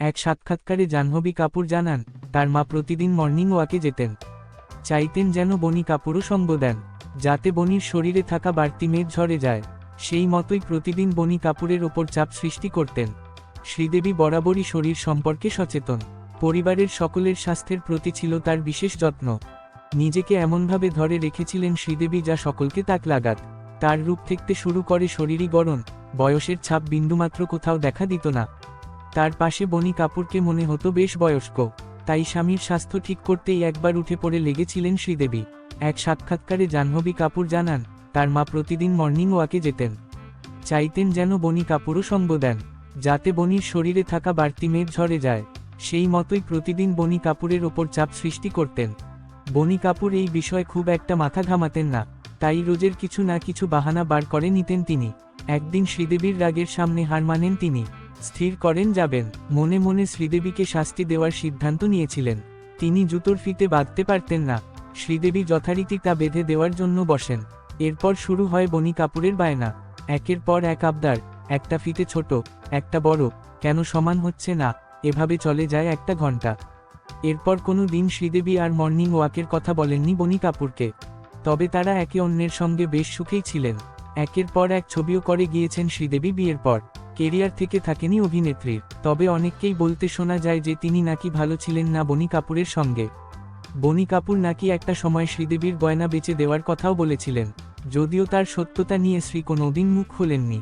এক সাক্ষাৎকারে জাহ্নবী কাপুর জানান, তার মা প্রতিদিন মর্নিং ওয়াকে যেতেন। চাইতেন যেন বনি কাপুরও সঙ্গ দেন, যাতে বনির শরীরে থাকা বাড়তি মেদ ঝরে যায়। সেই মতোই প্রতিদিন বনি কাপুরের ওপর চাপ সৃষ্টি করতেন। শ্রীদেবী বরাবরই শরীর সম্পর্কে সচেতন। পরিবারের সকলের স্বাস্থ্যের প্রতি ছিল তার বিশেষ যত্ন। নিজেকে এমনভাবে ধরে রেখেছিলেন শ্রীদেবী যা সকলকে তাক লাগাত। তার রূপ থেকে শুরু করে শরীরই গড়ন, বয়সের ছাপ বিন্দুমাত্র কোথাও দেখা দিত না। তার পাশে বনি কাপুরকে মনে হতো বেশ বয়স্ক, তাই স্বামীর স্বাস্থ্য ঠিক করতেই একবার উঠে পড়ে লেগেছিলেন শ্রীদেবী। এক সাক্ষাৎকারে জাহ্নবী কাপুর জানান, তার মা প্রতিদিন মর্নিং ওয়াকে যেতেন। চাইতেন যেন বনি কাপুরও সঙ্গ দেন, যাতে বনির শরীরে থাকা বাড়তি মেদ ঝরে যায়। সেই মতোই প্রতিদিন বনি কাপুরের ওপর চাপ সৃষ্টি করতেন। বনি কাপুর এই বিষয়ে খুব একটা মাথা ঘামাতেন না, তাই রোজের কিছু না কিছু বাহানা বার করে নিতেন তিনি। একদিন শ্রীদেবীর রাগের সামনে হার মানেন তিনি। স্থির করেন যাবেন। মনে মনে শ্রীদেবীকে শাস্তি দেওয়ার সিদ্ধান্ত নিয়েছিলেন। তিনি জুতোর ফিতে বাঁধতে পারতেন না। শ্রীদেবী যথারীতি তা বেঁধে দেওয়ার জন্য বসেন। এরপর শুরু হয় বনি কাপুরের বায়না। একের পর এক আবদার, একটা ফিতে ছোট, একটা বড়, কেন সমান হচ্ছে না, এভাবে চলে যায় একটা ঘণ্টা এরপর কোনো দিন শ্রীদেবী আর মর্নিং ওয়াকের কথা বলেননি বনি কাপুরকে। তবে তারা একে অন্যের সঙ্গে বেশ সুখেই ছিলেন। একের পর এক ছবিও করে গিয়েছেন শ্রীদেবী বিয়ের পর। কেরিয়ার থেকে থাকেনি অভিনেত্রীর তবে অনেককেই বলতে শোনা যায় যে তিনি নাকি ভালো ছিলেন না বনি কাপুরের সঙ্গে। বনি কাপুর নাকি একটা সময় শ্রীদেবীর গয়না বেচে দেওয়ার কথাও বলেছিলেন। যদিও তার সত্যতা নিয়ে শ্রী কোনোদিন মুখ খোলেননি।